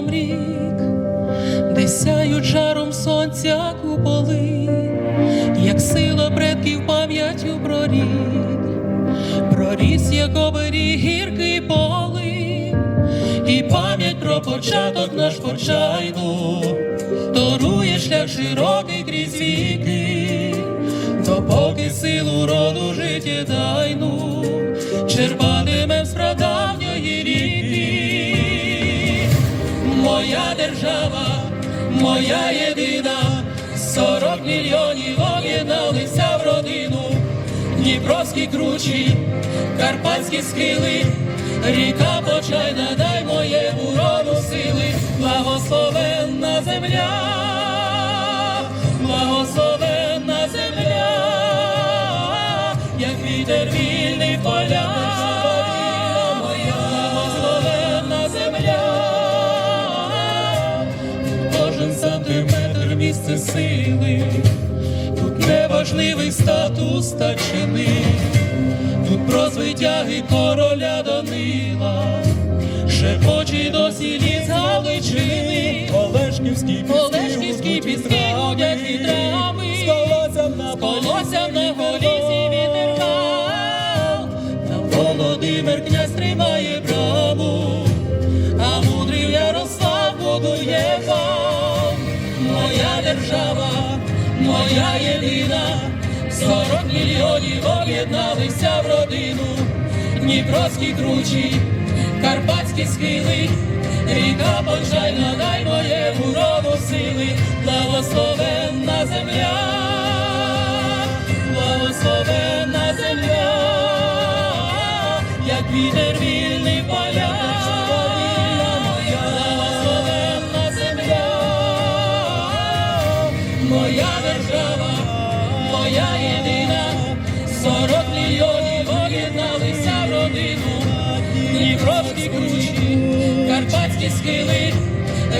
вершина рік, де сяють жаром сонця куполи, як сила предків пам'яттю про рік, проріс, як оберіг гіркий поли, і пам'ять про початок наш почайну, торує шлях широкий крізь віки, допоки силу роду життєдайну черпатимем Держава, моя єдина, сорок мільйонів об'єдналися в родину, Дніпровські кручі, карпатські схили, ріка почайна, дай моєму роду сили, благословенна земля, благословенна земля, як вітер вільний поля, місце сили, тут неважливий статус та чини, тут про звитяги короля Данила, шепочі досі ліс Галичини, Олешківські Олешківські піски гудять вітрами, з колоссям на Колося на колісі вітерка, там Володимир князь тримає держава, моя єдина, сорок мільйонів об'єдналися в родину, Дніпровські кручі, карпатські схили, ріка Почайна, дай моєму роду сили, благословенна земля, благословенна земля, як вітер вільний держава, моя єдина, сорок мільйонів об'єдналися в родину, Дніпровські кручі, карпатські схили,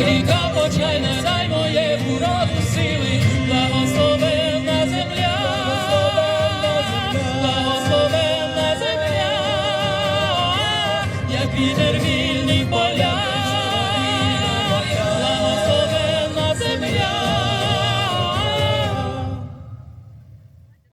ріка почайна, дай моєму роду сили, благословенна земля, благословенна земля, як вітер вільний